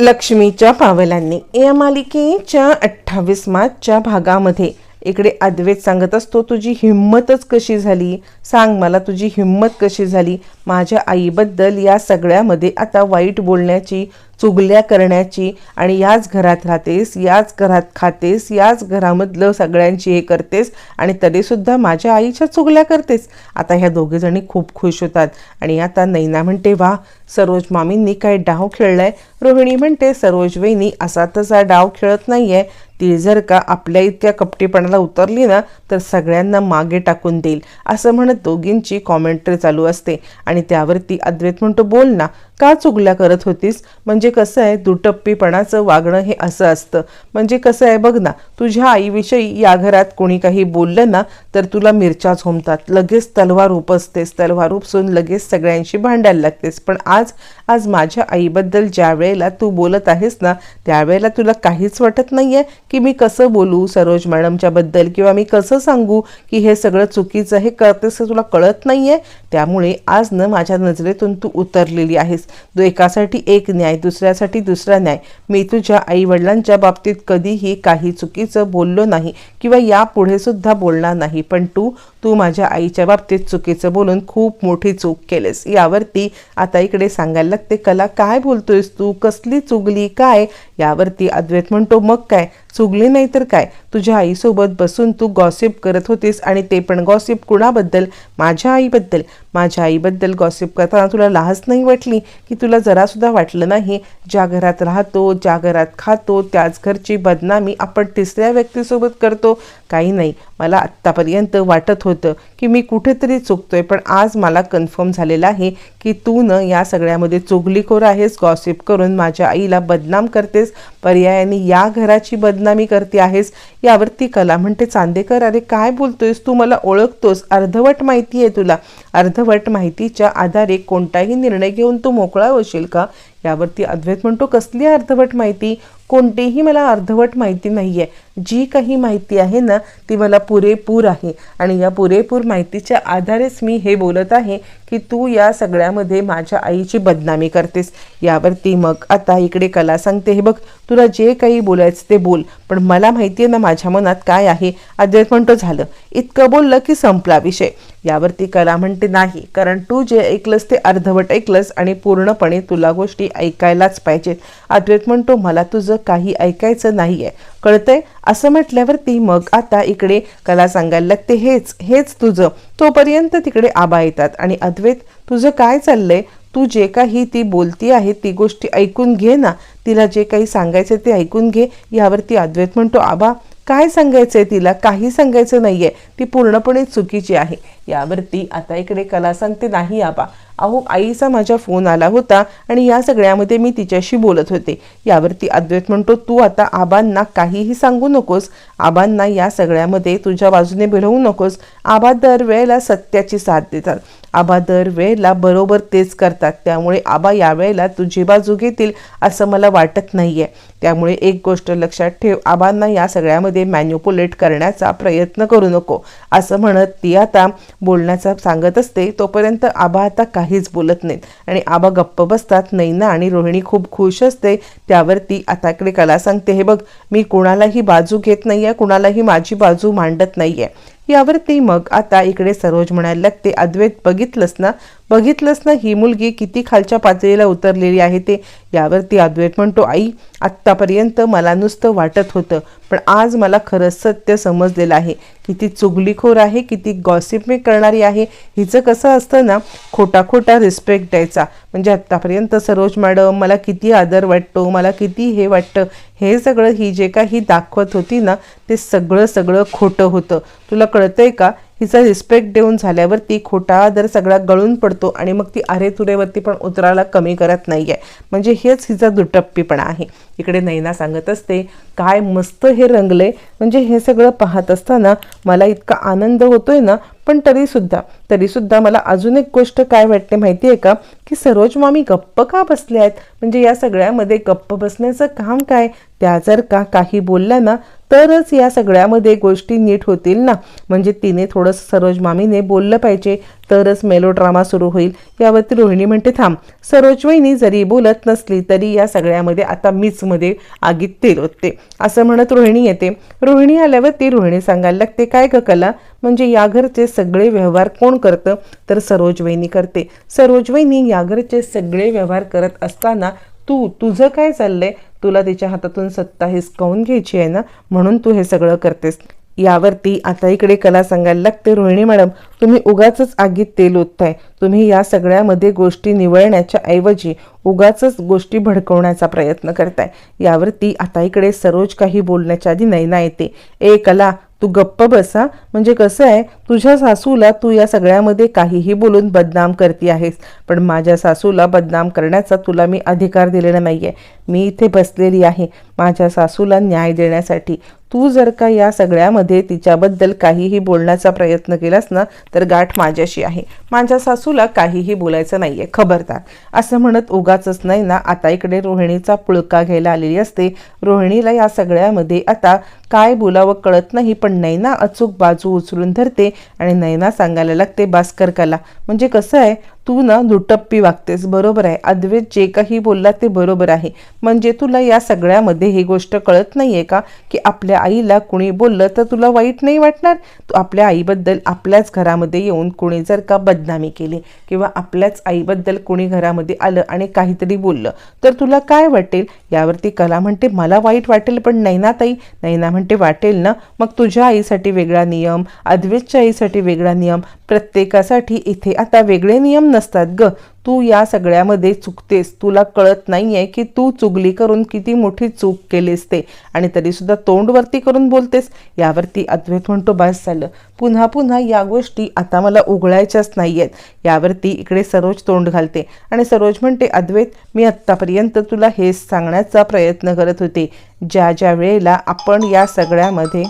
लक्ष्मीच्या पावलांनी. या मालिकेच्या अठ्ठावीस मार्चच्या भागामध्ये इकडे अद्वैत सांगत असतो तुझी हिंमतच कशी झाली? सांग मला तुझी हिंमत कशी झाली? माझ्या आईबद्दल या सगळ्यामध्ये आता वाईट बोलण्याची चुगल्या करण्याची आणि याच घरात राहतेस याच घरात खातेस याच घरामधलं सगळ्यांची हे करतेस आणि तरीसुद्धा माझ्या आईच्या चुगल्या करतेस. आता ह्या दोघेजणी खूप खुश होतात आणि आता नैना म्हणते वा सरोज मामींनी काय डाव खेळलाय? रोहिणी म्हणते सरोज वहिनी असा तसा डाव खेळत नाहीये. ती जर का आपल्या इतक्या कपटीपणाला उतरली ना तर सगळ्यांना मागे टाकून देईल. असं म्हणत दोघींची कॉमेंट्री चालू असते आणि त्यावरती अद्वैत म्हणतो बोल ना का चुगल्या करत होतीस? म्हणजे कसं आहे दुटप्पीपणाचं वागणं हे असं असतं. म्हणजे कसं आहे बघ ना तुझ्या आईविषयी या घरात कोणी काही बोललं ना तर तुला मिरच्या झोमतात लगेच तलवार उपसतेस तलवार उपसून लगेच सगळ्यांशी भांडायला लागतेस. पण आज आज माझ्या आईबद्दल ज्या वेळेला तू बोलत आहेस ना त्यावेळेला तुला काहीच वाटत नाही आहे की मी कसं बोलू सरोज मॅडमच्याबद्दल? किंवा मी कसं सांगू की हे सगळं चुकीचं हे करतेस तुला कळत नाही आहे त्यामुळे आज न माझ्या नजरेतून तू उतरलेली आहेस. तू एकासाठी एक न्याय दुसऱ्यासाठी दुसरा न्याय. मी तुझ्या आईवडिलांच्या बाबतीत कधीही काही चुकीचं बोललो नाही किंवा यापुढे सुद्धा बोलणार नाही. पण तू तू माझ्या आईच्या बाबतीत चुकीचं बोलून खूप मोठी चूक केलेस. यावरती आता इकडे सांगायला लागते कला काय बोलतोयस तू? कसली चुगली? काय? यावरती अद्वैत म्हणतो मग काय? चुगली नाही तर काय? तुझ्या आईसोबत बसून तू गॉसिप करत होतीस आणि ते पण गॉसिप कुणाबद्दल? माझ्या आईबद्दल. माझ्या आईबद्दल गॉसिप करताना तुला लाज नाही वाटली? की तुला जरासुद्धा वाटलं नाही? ज्या घरात राहतो ज्या घरात खातो त्याच घरची बदनामी आपण तिसऱ्या व्यक्तीसोबत करतो? काही नाही. मला आत्तापर्यंत वाटत होतं की मी कुठेतरी चुकतोय पण आज मला कन्फर्म झालेलं आहे की तू न या सगळ्यामध्ये चुगलीखोर आहेस गॉसिप करून माझ्या आईला बदनाम करतेस पर्यायाने या घराची बदनामी करते आहेस. यावरती कला म्हणते चांदेकर अरे काय बोलतोयस? तू मला ओळखतोस. अर्धवट माहिती आहे तुला. अर्धवट माहितीच्या आधारे कोणताही निर्णय घेऊन तू मोकळा होशील का? यावरती अद्वैत म्हणतो कसली अर्धवट माहिती? कोणतीही मला अर्धवट माहिती नाही आहे जी काही माहिती आहे ना ती मला पुरेपूर आहे. आणि या पुरेपूर माहितीच्या आधारेच मी हे बोलत आहे की तू या सगळ्यामध्ये माझ्या आईची बदनामी करतेस. यावरती मग आता इकडे कला सांगते. हे बघ तुला जे काही बोलायचं ते बोल. पण मला माहिती आहे ना माझ्या मनात काय आहे. अद्वैत म्हणतो झालं. इतकं बोललं की संपला विषय. यावरती कला म्हणते नाही. कारण तू जे ऐकलंस ते अर्धवट ऐकलंस आणि पूर्णपणे तुला गोष्टी ऐकायलाच पाहिजेत. अद्वैत म्हणतो मला तुझं काही ऐकायचं नाही आहे कळतंय? असं म्हटल्यावरती मग आता इकडे कला सांगायला लागते हेच हेच तुझं. तोपर्यंत तिकडे आबा येतात आणि अद्वैत तुझं काय चाललंय? तू जे काही ती बोलती आहे ती गोष्टी ऐकून घे ना. तिला जे काही सांगायचं ते ऐकून घे. यावरती अद्वैत म्हणतो आबा काय सांगायचंय तिला काही सांगायचं नाहीये. ती पूर्णपणे चुकीची आहे. यावरती आता इकडे कला सांगते नाही आबा. अहो आईचा माझा फोन आला होता आणि या सगळ्यामध्ये मी तिच्याशी बोलत होते. यावरती अद्वैत म्हणतो तू आता आबांना काहीही सांगू नकोस. आबांना या सगळ्यामध्ये तुझ्या बाजूने भिडवू नकोस. आबा दरवेळेला सत्याची साथ देतात. आबा दरवेळेला बरोबर तेच करतात. त्यामुळे आबा यावेळेला तुझी बाजू घेतील असं मला वाटत नाही आहे त्यामुळे एक गोष्ट लक्षात ठेव आबांना या सगळ्यामध्ये मॅन्युपुलेट करण्याचा प्रयत्न करू नको. असं म्हणत ती आता बोलण्याचा सांगत असते तोपर्यंत आबा आता काहीच बोलत नाहीत. आणि आबा गप्प बसतात. नैना आणि रोहिणी खूप खुश असते. त्यावरती आता इकडे कला सांगते हे बघ मी कुणालाही बाजू घेत नाही आहे कुणालाही माझी बाजू मांडत नाही आहे यावरती मग आता इकडे सरोज म्हणायला लागते अद्वैत बघितलंस ना? बघितलंस ना ही मुलगी किती खालच्या पातळीला उतरलेली आहे ते. यावरती अद्वैत म्हणतो आई आत्तापर्यंत मला नुसतं वाटत होतं पण आज मला खरंच सत्य समजलेलं आहे. किती चुगलीखोर आहे किती गॉसिप करणारी आहे. हिचं कसं असतं ना खोटा खोटा रिस्पेक्ट द्यायचा. म्हणजे आत्तापर्यंत सरोज मॅडम मला किती आदर वाटतो मला किती हे वाटतं. हे सगळं ही जे काही दाखवत होती ना ते सगळं सगळं खोटं होतं. तुला कळतंय का? हिचा रिस्पेक्ट देऊन झाल्यावरती खोटा दर सगळा गळून पडतो आणि मग ती अरे तुरेवरती पण उतरायला कमी करत नाही आहे म्हणजे हेच हिचा दुटप्पीपणा आहे. इकडे नैना सांगत असते काय मस्त हे रंगले. म्हणजे हे सगळं पाहत असताना मला इतका आनंद होतोय ना पण तरीसुद्धा तरीसुद्धा मला अजून एक गोष्ट काय वाटते माहिती आहे का? की सरोज मामी गप्प का बसल्या आहेत? म्हणजे या सगळ्यामध्ये गप्प बसण्याचं काम काय? त्या जर का काही बोलल्या ना तरच या सगळ्यामध्ये गोष्टी नीट होतील ना? म्हणजे तिने थोडंसं सरोज मामीने बोललं पाहिजे तरच मेलोड्रामा सुरू होईल. यावरती रोहिणी म्हणते थांब सरोज वहिनी जरी बोलत नसली तरी या सगळ्यामध्ये आता मीचमध्ये आगीत तेल होते असं म्हणत रोहिणी येते. रोहिणी आल्यावर ती रोहिणी सांगायला लागते काय ग कला? म्हणजे या घरचे सगळे व्यवहार कोण करतं? तर सरोज वहिनी करते. सरोज वहिनी या घरचे सगळे व्यवहार करत असताना तू तुझं काय चाललंय? तुला तिच्या हातातून सत्ता हिसकावून घ्यायची आहे ना म्हणून तू हे सगळं करतेस. यावरती आता इकडे कला सांगायला लागते रोहिणी मॅडम तुम्ही उगाच आगीत तेल ओतताय. तुम्ही या सगळ्यामध्ये गोष्टी निवळण्याच्या ऐवजी उगाच गोष्टी भडकवण्याचा प्रयत्न करताय. यावरती आता इकडे सरोज काही बोलण्याच्या आधी नैना येते. ए कला तू गप्प बसा. म्हणजे कसं आहे तुझ्या सासूला तू या सगळ्यामध्ये काहीही बोलून बदनाम करते आहेस. पण माझ्या सासूला बदनाम करण्याचा तुला मी अधिकार दिलेला नाही आहे मी इथे बसलेली आहे. माझ्या सासूला न्याय देण्यासाठी. तू जर का या सगळ्यामध्ये तिच्याबद्दल काहीही बोलण्याचा प्रयत्न केलास ना तर गाठ माझ्याशी आहे. माझ्या सासूला काहीही बोलायचं नाहीये खबरदार. असं म्हणत उगाच नाही ना आता इकडे रोहिणीचा पुळका घ्यायला आलेली असते. रोहिणीला या सगळ्यामध्ये आता काय बोलावं कळत नाही पण नैना अचूक बाजू उचलून धरते आणि नैना सांगायला लागते भास्कर कला म्हणजे कसं आहे तू ना दुटप्पी वागतेस बरोबर आहे. अद्वैत जे काही बोलला ते बरोबर आहे. म्हणजे तुला या सगळ्यामध्ये ही गोष्ट कळत नाही आहे का? की आपल्या आईला कुणी बोललं तर तुला वाईट नाही वाटणार? तू आपल्या आईबद्दल आपल्याच घरामध्ये येऊन कुणी जर का बदनामी केली किंवा आपल्याच आईबद्दल कुणी घरामध्ये आलं आणि काहीतरी बोललं तर तुला काय वाटेल? यावरती कला म्हणते मला वाईट वाटेल पण नैनाताई. नैना म्हणते वाटेल ना? मग तुझ्या आईसाठी वेगळा नियम अद्वैतच्या आईसाठी वेगळा नियम प्रत्येकासाठी इथे आता वेगळे नियम नसतात. ग. तू या सगळ्यामध्ये चुकतेस. तुला कळत नाही आहे की तू चुगली करून किती मोठी चूक केलीस ते. आणि तरीसुद्धा तोंडवरती करून बोलतेस. यावरती अद्वैत म्हणतो बस झालं. पुन्हा पुन्हा या गोष्टी आता मला उघडायच्याच नाही आहेत यावरती इकडे सरोज तोंड घालते. आणि सरोज म्हणते अद्वैत मी आत्तापर्यंत तुला हेच सांगण्याचा प्रयत्न करत होते. ज्या ज्या वेळेला आपण या सगळ्यामध्ये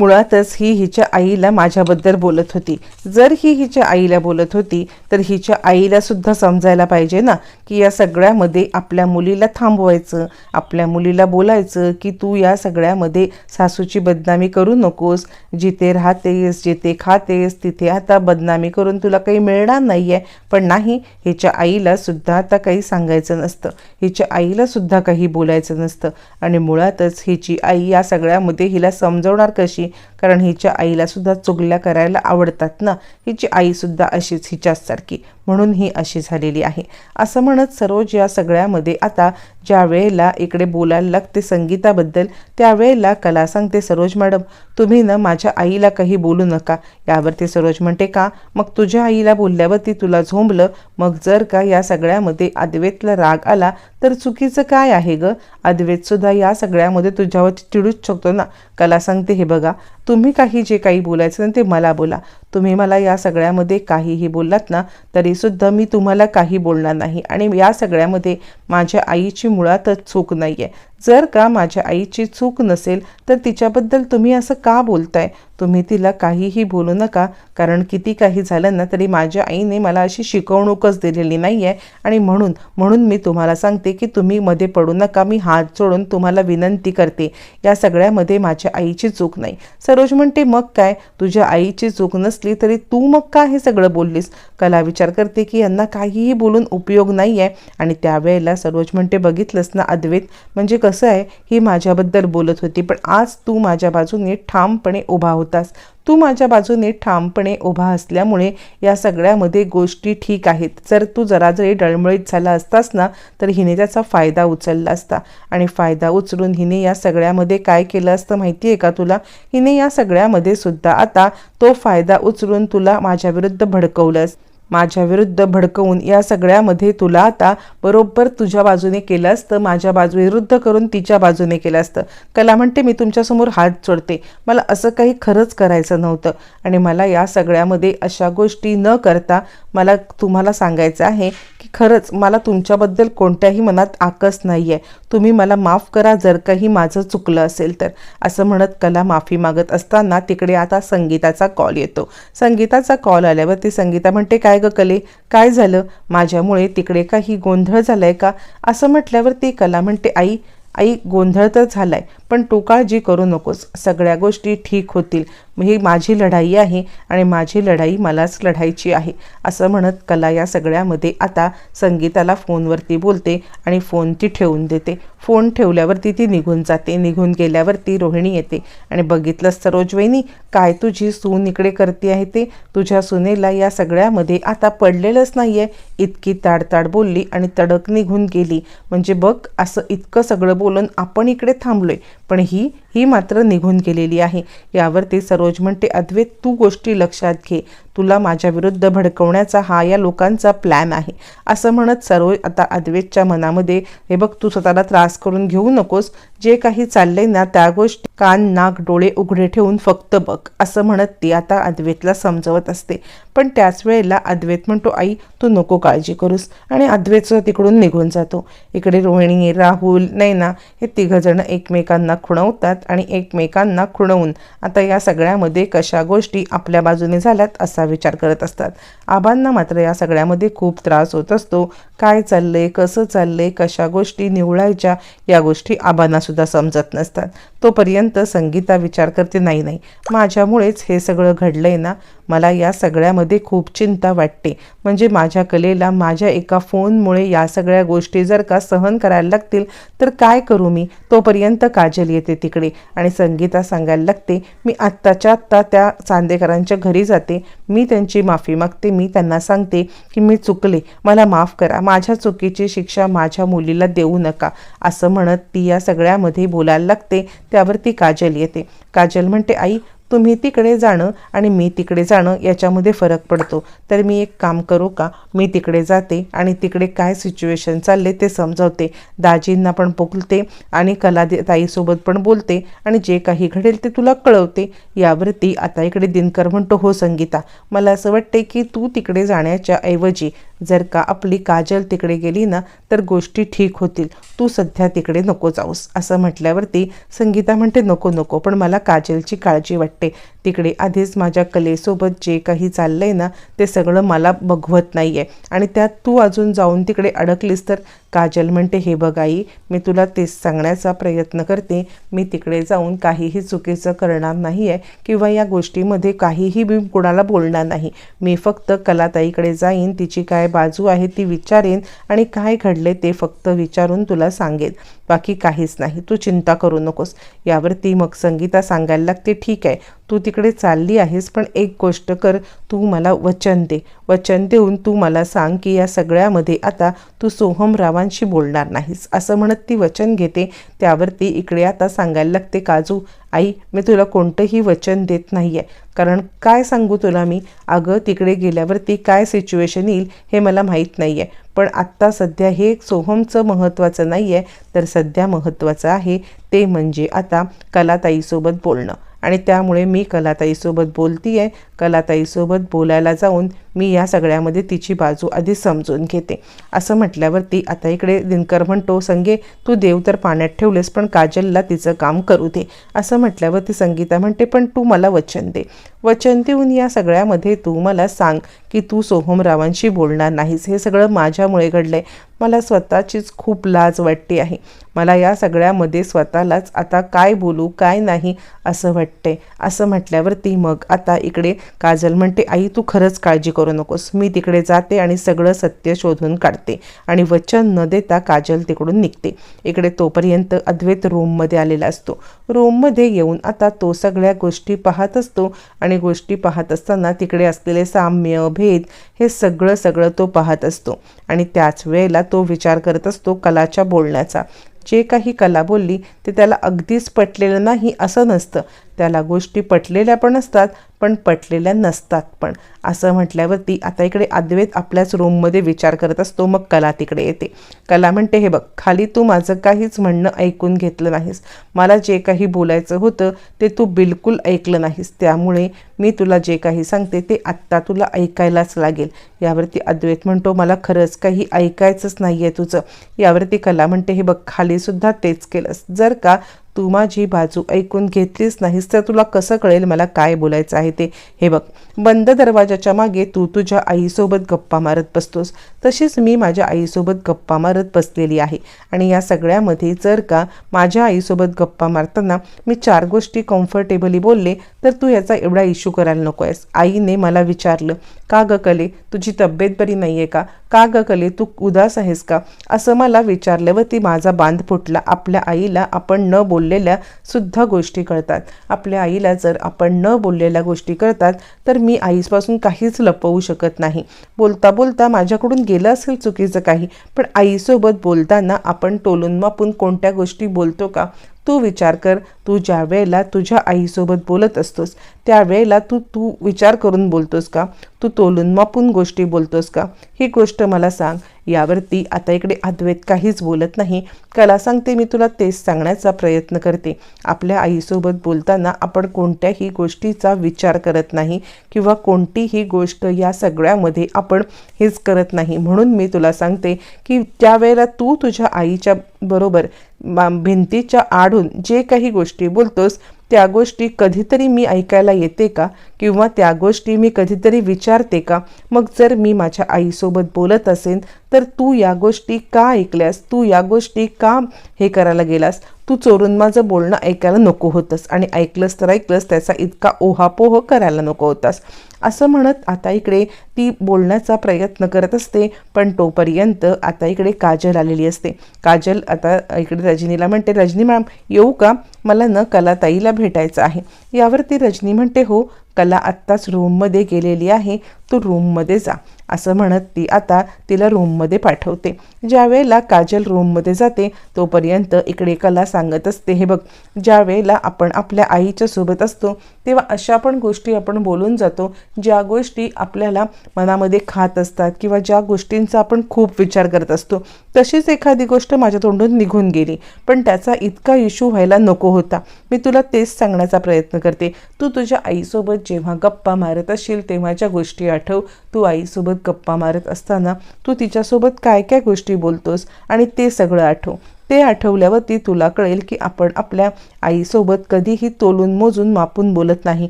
मुळातच ही हिच्या आईला माझ्याबद्दल बोलत होती. जर ही हिच्या आईला बोलत होती तर हिच्या आईला सुद्धा समजायला पाहिजे ना की या सगळ्यामध्ये आपल्या मुलीला थांबवायचं आपल्या मुलीला बोलायचं की तू या सगळ्यामध्ये सासूची बदनामी करू नकोस जिथे राहतेस जिथे खातेस तिथे आता बदनामी करून तुला काही मिळणार नाही आहे पण नाही हिच्या आईला सुद्धा आता काही सांगायचं नसतं. हिच्या आईला सुद्धा काही बोलायचं नसतं. आणि मुळातच हिची आई या सगळ्यामध्ये हिला समजवणार कशी? कारण हिच्या आईला सुद्धा चुगल्या करायला आवडतात ना. हिची आई सुद्धा अशीच हिच्याचसारखी. म्हणून ही अशी झालेली आहे. असं म्हणत सरोज या सगळ्यामध्ये आता ज्या वेळेला इकडे बोलायला लागते संगीताबद्दल त्यावेळेला कला सांगते सरोज मॅडम तुम्ही ना माझ्या आईला काही बोलू नका यावरती सरोज म्हणते का? मग तुझ्या आईला बोलल्यावरती तुला झोंबलं? मग जर का या सगळ्यामध्ये अद्वैतला राग आला तर चुकीचं काय आहे ग? अद्वैतसुद्धा या सगळ्यामध्ये तुझ्यावरती चिडूच शकतो ना? कला सांगते हे बघा तुम्ही काही जे काही बोलायचं ना ते मला बोला. तुम्ही मला या सगळ्यामध्ये काहीही बोललात ना तरीसुद्धा मी तुम्हाला काही बोलणार नाही. आणि या सगळ्यामध्ये माझ्या आईची मुळातच चूक नाही आहे जर का माझ्या आईची चूक नसेल तर तिच्याबद्दल तुम्ही असं का बोलताय? तुम्ही तिला काहीही बोलू नका कारण किती काही झालं ना तरी माझ्या आईने मला अशी शिकवणूकच दिलेली नाही आहे आणि म्हणून म्हणून मी तुम्हाला सांगते की तुम्ही मध्ये पडू नका मी हात जोडून तुम्हाला विनंती करते. या सगळ्यामध्ये माझ्या आईची चूक नाही. सरोज म्हणते मग काय? तुझ्या आईची चूक नसली तरी तू मग का हे सगळं बोललीस? कला विचार करते की यांना काहीही बोलून उपयोग नाही आहे आणि त्यावेळेला सरोज म्हणते बघितलंस ना अद्वैत? म्हणजे कसं आहे ही माझ्याबद्दल बोलत होती. पण आज तू माझ्या बाजूने ठामपणे उभा होतास. तू माझ्या बाजूने ठामपणे उभा असल्यामुळे या सगळ्यामध्ये गोष्टी ठीक आहेत. जर तू जरा जरी डळमळीत झाला असतास ना तर हिने त्याचा फायदा उचलला असता. आणि फायदा उचलून हिने या सगळ्यामध्ये काय केलं असतं माहिती आहे का तुला? हिने या सगळ्यामध्ये सुद्धा आता तो फायदा उचलून तुला माझ्याविरुद्ध भडकवलंस माझ्या विरुद्ध भडकवून या सगळ्यामध्ये तुला आता बरोबर तुझ्या बाजूने केलं असतं माझ्या बाजू विरुद्ध करून तिच्या बाजूने केलं असतं. कला म्हणते मी तुमच्यासमोर हात जोडते. मला असं काही खरंच करायचं नव्हतं. आणि मला या सगळ्यामध्ये अशा गोष्टी न करता मला तुम्हाला सांगायचं आहे की खरंच मला तुमच्याबद्दल कोणत्याही मनात आकस नाही आहे तुम्ही मला माफ करा जर काही माझं चुकलं असेल तर. असं म्हणत कला माफी मागत असताना तिकडे आता संगीताचा कॉल येतो. संगीताचा कॉल आल्यावर ती संगीता म्हणते काय ग कले? काय झालं? माझ्यामुळे तिकडे काही गोंधळ झाला आहे का? असं म्हटल्यावर ती कला म्हणते आई आई गोंधळ तर झालाय पण तू काळजी करू नकोस. सगळ्या गोष्टी ठीक होतील. ही माझी लढाई आहे आणि माझी लढाई मलाच लढायची आहे असं म्हणत कला या सगळ्यामध्ये आता संगीताला फोनवरती बोलते आणि फोन ती ठेवून देते. फोन ठेवल्यावरती ती निघून जाते. निघून गेल्यावरती रोहिणी येते आणि बघितलंच सरोजवहिनी काय तुझी सून इकडे करते आहे ते? तुझ्या सुनेला या सगळ्यामध्ये आता पडलेलंच नाही आहे इतकी ताडताड बोलली आणि तडक निघून गेली. म्हणजे बघ असं इतकं सगळं बोलून आपण इकडे थांबलोय. पण ही ही मात्र निघून गेलेली आहे. यावर ते सरोज म्हणते अद्वैत तू गोष्टी लक्षात घे. तुला माझ्या विरुद्ध भडकवण्याचा हा या लोकांचा प्लॅन आहे. असं म्हणत सरोज आता अद्वैतच्या मनामध्ये हे बघ तू स्वतःला त्रास करून घेऊ नकोस. जे काही चाललंय ना त्या गोष्टी कान नाक डोळे उघडे ठेवून फक्त बघ. असं म्हणत ती आता अद्वैतला समजवत असते. पण त्याच वेळेला अद्वैत म्हणतो आई तू नको काळजी करूस. आणि अद्वैत तिकडून निघून जातो. इकडे रोहिणी राहुल नैना हे तिघंजणं एकमेकांना खुणवतात. आणि एकमेकांना खुणवून. आता या सगळ्यामध्ये कशा गोष्टी आपल्या बाजूने झाल्यात असा विचार करत असतात. आबांना मात्र या सगळ्यामध्ये खूप त्रास होत असतो. काय चाललंय कसं चाललंय कशा गोष्टी निवळायच्या या गोष्टी आबांना सुद्धा समजत नसतात. तोपर्यंत संगीता विचार करते नाही नाही माझ्यामुळेच हे सगळं घडलंय ना. मला या सगळ्यामध्ये खूप चिंता वाटते. म्हणजे माझ्या कलेला माझ्या एका फोनमुळे या सगळ्या गोष्टी जर का सहन करायला लागतील तर काय करू मी? तोपर्यंत काजल येते तिकडे आणि संगीता सांगायला लागते मी आत्ताच्या आत्ता त्या चांदेकरांच्या घरी जाते. मी त्यांची माफी मागते. मी त्यांना सांगते की मी चुकले मला माफ करा माझ्या चुकीची शिक्षा माझ्या मुलीला देऊ नका असं म्हणत ती या सगळ्यामध्ये बोलायला लागते. त्यावर ती काजल येते. काजल म्हणते आई तुम्ही तिकडे जाणं आणि मी तिकडे जाणं याच्यामध्ये फरक पडतो. तर मी एक काम करू का? मी तिकडे जाते आणि तिकडे काय सिच्युएशन चालले ते समजावते. दाजींना पण बोलते आणि कला ताईसोबत पण बोलते आणि जे काही घडेल ते तुला कळवते. यावरती आता इकडे दिनकर म्हणतो हो संगीता मला असं वाटते की तू तिकडे जाण्याच्या ऐवजी जर का आपली काजल तिकडे गेली ना तर गोष्टी ठीक होतील. तू सध्या तिकडे नको जाऊस. असं म्हटल्यावरती संगीता म्हणते नको नको पण मला काजलची काळजी वाटते. तिकडे आधीच माझ्या कलेसोबत जे काही चाललं आहे ना ते सगळं मला बघवत नाही आहे आणि त्यात तू अजून जाऊन तिकडे अडकलीस तर काजल म्हणते हे बघ आई मी तुला तेच सांगण्याचा प्रयत्न करते. मी तिकडे जाऊन काहीही चुकीचं करणार नाही आहे किंवा या गोष्टीमध्ये काहीही मी कुणाला बोलणार नाही. मी फक्त कलाताईकडे जाईन तिची काय बाजू आहे ती विचारेन आणि काय घडले ते फक्त विचारून तुला सांगेन. बाकी काहीच नाही. तू चिंता करू नकोस. यावरती मग संगीता सांगायला लागते ठीक आहे तू तिकडे चालली आहेस पण एक गोष्ट कर तू मला वचन दे. वचन देऊन तू मला सांग की या सगळ्यामध्ये आता तू सोहम रावांशी बोलणार नाहीस. असं म्हणत ती वचन घेते. त्यावरती इकडे आता सांगायला लागते काजू आई मी तुला कोणतंही वचन देत नाही आहे कारण काय सांगू तुला मी? अगं तिकडे गेल्यावरती काय सिच्युएशन येईल हे मला माहीत नाही आहे पण आत्ता सध्या हे सोहमचं महत्त्वाचं नाही आहे तर सध्या महत्त्वाचं आहे ते म्हणजे आता कलाताईसोबत बोलणं. आणि त्यामुळे मी कलाताईसोबत बोलती आहे कलाताईसोबत बोलायला जाऊन मी या सगळ्यामध्ये तिची बाजू आधी समजून घेते. असं म्हटल्यावरती आता इकडे दिनकर म्हणतो संगे तू देव तर पाण्यात ठेवलेस पण काजलला तिचं काम करू दे. असं म्हटल्यावरती संगीता म्हणते पण तू मला वचन दे. वचन देऊन या सगळ्यामध्ये तू मला सांग की तू सोहमरावांशी बोलणार नाहीस. हे सगळं माझ्यामुळे घडलंय. मला स्वतःचीच खूप लाज वाटते आहे. मला या सगळ्यामध्ये स्वतःलाच आता काय बोलू काय नाही असं वाटते असं म्हटल्यावरती मग आता इकडे काजल म्हणते आई तू खरंच काळजी करू नकोस. मी तिकडे जाते आणि सगळं सत्य शोधून काढते आणि वचन न देता काजल तिकडून निघते. इकडे तोपर्यंत अद्वैत रूममध्ये आलेला असतो. रूममध्ये येऊन आता तो सगळ्या गोष्टी पाहत असतो आणि गोष्टी पाहत असताना तिकडे असलेले साम्य भेद हे सगळं सगळं तो पाहत असतो आणि त्याच वेळेला तो विचार करत असतो कलाच्या बोलण्याचा. जे काही कला बोलली ते त्याला अगदीच पटलेलं नाही असं नसतं. त्याला गोष्टी पटलेल्या पण असतात पण पटलेल्या नसतात पण. असं म्हटल्यावरती आता इकडे अद्वैत आपल्याच रूममध्ये विचार करत असतो मग कला तिकडे येते. कला म्हणते हे बघ खाली तू माझं काहीच म्हणणं ऐकून घेतलं नाहीस. मला जे काही बोलायचं होतं ते तू बिलकुल ऐकलं नाहीस. त्यामुळे मी तुला जे काही सांगते ते आत्ता तुला ऐकायलाच लागेल. यावरती अद्वैत म्हणतो मला खरंच काही ऐकायचंच नाही आहे तुझं. यावरती कला म्हणते हे बघ खालीसुद्धा तेच केलंस. जर का तू माझी बाजू ऐकून घेतलीच नाहीस तर तुला कसं कळेल मला काय बोलायचं आहे ते? हे बघ बंद दरवाजाच्या मागे तू तुझ्या आईसोबत गप्पा मारत बसतोस. तशीच मी माझ्या आईसोबत गप्पा मारत बसलेली आहे. आणि या सगळ्यामध्ये जर का माझ्या आईसोबत गप्पा मारताना मी चार गोष्टी कम्फर्टेबली बोलले तर तू याचा एवढा इश्यू करायला नको आहेस आईने मला विचारलं का ग कले तुझी तब्येत बरी नाही आहे का? का ग कले तू उदास आहेस का? असं मला विचारल्यावर ती माझा बांध फुटला. आपल्या आईला आपण न बोललेल्या सुद्धा गोष्टी कळतात. आपल्या आईला जर आपण न बोललेल्या गोष्टी कळतात तर मी मी आईपासून काहीच लपवू शकत नाही. बोलता बोलता माझ्याकडून गेलं असेल चुकीचं काही पण आईसोबत बोलताना आपण टोलून मापून कोणत्या गोष्टी बोलतो का? तू विचार कर तू ज्या वेळेला तुझ्या आईसोबत बोलत असतोस त्यावेळेला तू तू विचार करून बोलतोस का? तू तोलून मापून गोष्टी बोलतोस का? ही गोष्ट मला सांग. यावरती आता इकडे अद्वैत काहीच बोलत नाही. कला सांगते मी तुला तेच सांगण्याचा प्रयत्न करते. आपल्या आईसोबत बोलताना आपण कोणत्याही गोष्टीचा विचार करत नाही किंवा कोणतीही गोष्ट या सगळ्यामध्ये आपण हेच करत नाही. म्हणून मी तुला सांगते की त्यावेळेला तू तुझ्या आईच्या बरोबर भिंतीच्या आडून जे काही गोष्टी बोलतोस त्या गोष्टी कधीतरी मी ऐकायला येते का? किंवा त्या गोष्टी मी कधीतरी विचारते का? मग जर मी माझ्या आईसोबत बोलत असेल तर तू या गोष्टी का ऐकल्यास? तू या गोष्टी का हे करायला गेलास? तू चोरून माझं बोलणं ऐकायला नको होतंस आणि ऐकलंस तर ऐकलंस त्याचा इतका ओहापोह करायला नको होतास. असं म्हणत आता इकडे ती बोलण्याचा प्रयत्न करत असते पण तोपर्यंत आता इकडे काजल आलेली असते. काजल आता इकडे रजनीला म्हणते रजनी मॅम येऊ का? मला न कलाताईला भेटायचं आहे. यावरती रजनी म्हणते हो कला आत्ताच रूममध्ये गेलेली आहे तू रूममध्ये जा. असं म्हणत ती आता तिला रूममध्ये पाठवते. ज्यावेळेला काजल रूममध्ये जाते तोपर्यंत इकडे कला सांगत असते. हे बघ ज्या वेळेला आपण आपल्या आईच्या सोबत असतो तेव्हा अशा पण गोष्टी आपण बोलून जातो ज्या गोष्टी आपल्याला मनामध्ये खात असतात किंवा ज्या गोष्टींचा आपण खूप विचार करत असतो. तशीच एखादी गोष्ट माझ्या तोंडून निघून गेली पण त्याचा इतका इश्यू व्हायला नको होता. मी तुला तेच सांगण्याचा प्रयत्न करते. तू तुझ्या आईसोबत जेव्हा गप्पा मारत असशील तेव्हाच्या गोष्टी आठव. तू आईसोबत गप्पा मारत असताना तू तिच्यासोबत काय काय गोष्टी बोलतोस आणि ते सगळं आठव. ते आठवल्यावरती तुला कळेल की आपण आपल्या आईसोबत कधीही तोलून मोजून मापून बोलत नाही.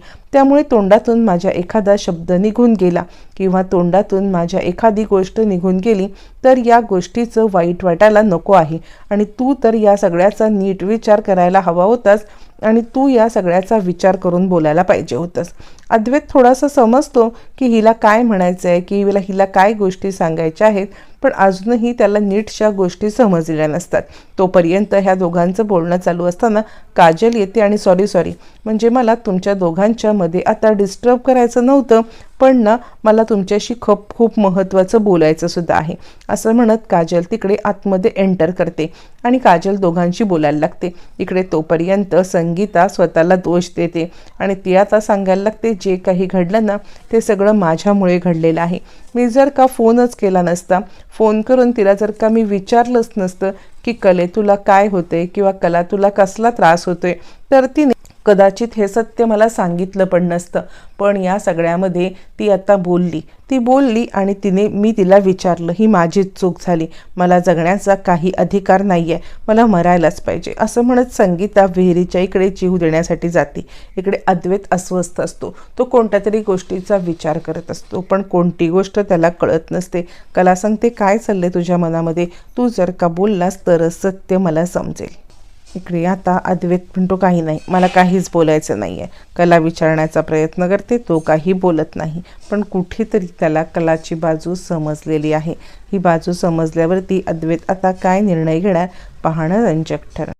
त्यामुळे तोंडातून माझ्या एखादा शब्द निघून गेला किंवा तोंडातून माझ्या एखादी गोष्ट निघून गेली तर या गोष्टीचं वाईट वाटायला नको आहे. आणि तू तर या सगळ्याचा नीट विचार करायला हवा होतास आणि तू या सगळ्याचा विचार करून बोलायला पाहिजे होतंस. अद्वैत थोडासा समजतो की हिला काय म्हणायचं आहे की हिला हिला काय गोष्टी सांगायच्या आहेत पण अजूनही त्याला नीटशा गोष्टी समजलेल्या नसतात. तोपर्यंत ह्या दोघांचं बोलणं चालू असताना काजल येते आणि सॉरी सॉरी म्हणजे मला तुमच्या दोघांच्या मध्ये आता डिस्टर्ब करायचं नव्हतं पण ना मला तुमच्याशी खूप खूप महत्त्वाचं बोलायचं सुद्धा आहे. असं म्हणत काजल तिकडे आतमध्ये एंटर करते आणि काजल दोघांशी बोलायला लागते. इकडे तोपर्यंत संगीता स्वतःला दोष देते आणि ती आता सांगायला लागते जे काही घडलं ना ते सगळं माझ्यामुळे घडलेलं आहे. मी जर का फोनच केला नसता फोन करून तिला जर का मी विचारलंच नसतं की कले तुला काय होते किंवा कला तुला कसला त्रास होतोय तर तिने कदाचित हे सत्य मला सांगितलं पण नसतं. पण या सगळ्यामध्ये ती आता बोलली. ती बोलली आणि तिने मी तिला विचारलं ही माझीच चूक झाली. मला जगण्याचा काही अधिकार नाही आहे मला मरायलाच पाहिजे. असं म्हणत संगीता विहिरीच्या इकडे जीव देण्यासाठी जाते. इकडे अद्वैत अस्वस्थ असतो. तो कोणत्या तरी गोष्टीचा विचार करत असतो. पण कोणती गोष्ट त्याला कळत नसते. कला सांगते काय चालले तुझ्या मनामध्ये? तू जर का बोललास तरच सत्य मला समजेल. इकडे आता अद्वैत म्हणतो काही नाही. मला काहीच बोलायचं नाही आहे कला विचारण्याचा प्रयत्न करते तो काही बोलत नाही. पण कुठेतरी त्याला कलाची बाजू समजलेली आहे. ही बाजू समजल्यावरती अद्वैत आता काय निर्णय घेणार पाहणं रंजक ठरणार.